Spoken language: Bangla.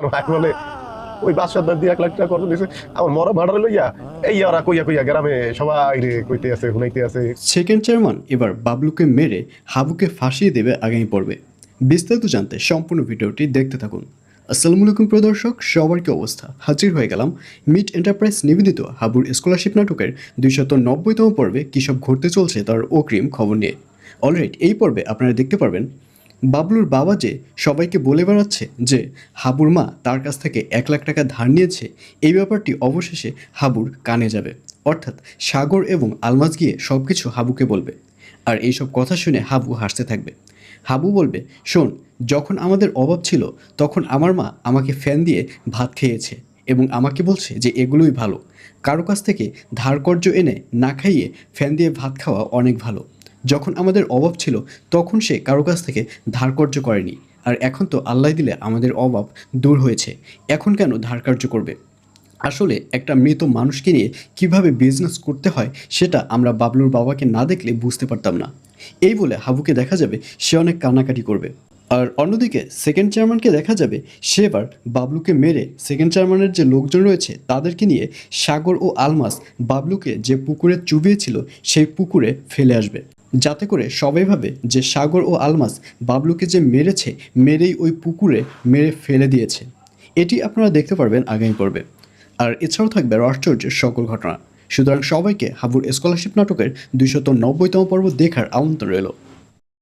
ওই বাদশাহ দিয়ে এক লাখ টাকা খরচ আমার মরা ভাড়া লইয়া, এই ওরা কইয়া কইয়া গ্রামে সবাই রে কইতে আছে, শুনাইতে আছে। সেকেন্ড চেয়ারম্যান এবার বাবলুকে মেরে হাবুকে ফাঁসিয়ে দেবে আগামী পর্বে। বিস্তারিত জানতে সম্পূর্ণ ভিডিওটি দেখতে থাকুন। আসসালামু আলাইকুম প্রিয় দর্শক সবার কি অবস্থা। হাজির হয়ে গেলাম মিট এন্টারপ্রাইজ নিবেদিত হাবুর স্কলারশিপ নাটকের দুইশত নব্বইতম পর্বে কী সব ঘটতে চলছে তার অগ্রিম খবর নিয়ে। অলরাইট এই পর্বে আপনারা দেখতে পারবেন বাবলুর বাবা যে সবাইকে বলে বেড়াচ্ছে যে হাবুর মা তার কাছ থেকে এক লাখ টাকা ধার নিয়েছে, এই ব্যাপারটি অবশেষে হাবুর কানে যাবে। অর্থাৎ সাগর এবং আলমাজ গিয়ে সব কিছু হাবুকে বলবে। আর এইসব কথা শুনে হাবু হাসতে থাকবে। হাবু বলবে, শোন, যখন আমাদের অভাব ছিল, তখন আমার মা আমাকে ফ্যান দিয়ে ভাত খেয়েছে এবং আমাকে বলছে যে এগুলোই ভালো। কারও কাছ থেকে ধার কর্য এনে না খাইয়ে ফ্যান দিয়ে ভাত খাওয়া অনেক ভালো। যখন আমাদের অভাব ছিল, তখন সে কারও কাছ থেকে ধার কর্য করেনি। আর এখন তো আল্লাহ দিলে আমাদের অভাব দূর হয়েছে। এখন কেন ধার কার্য করবে? আসলে একটা মৃত মানুষকে নিয়ে কীভাবে বিজনেস করতে হয়, সেটা আমরা বাবলুর বাবাকে না দেখলে বুঝতে পারতাম না। এই বলে হাবুকে দেখা যাবে সে অনেক কান্নাকাটি করবে। আর অন্যদিকে সেকেন্ড চেয়ারম্যানকে দেখা যাবে সে এবার বাবলুকে মেরে সেকেন্ড চেয়ারম্যানের যে লোকজন রয়েছে, তাদেরকে নিয়ে সাগর ও আলমাস বাবলুকে যে পুকুরে চুবিয়েছিল, সেই পুকুরে ফেলে আসবে। যাতে করে সবাই ভাবে যে সাগর ও আলমাস বাবলুকে যে মেরেছে, মেরেই ওই পুকুরে মেরে ফেলে দিয়েছে। এটি আপনারা দেখতে পারবেন আগামী পর্বে। আর এছাড়াও থাকবে আশ্চর্যের সকল ঘটনা। সুতরাং সবাইকে হাবুর স্কলারশিপ নাটকের দুইশত নব্বইতম পর্ব দেখার আমন্ত্রণ রইল।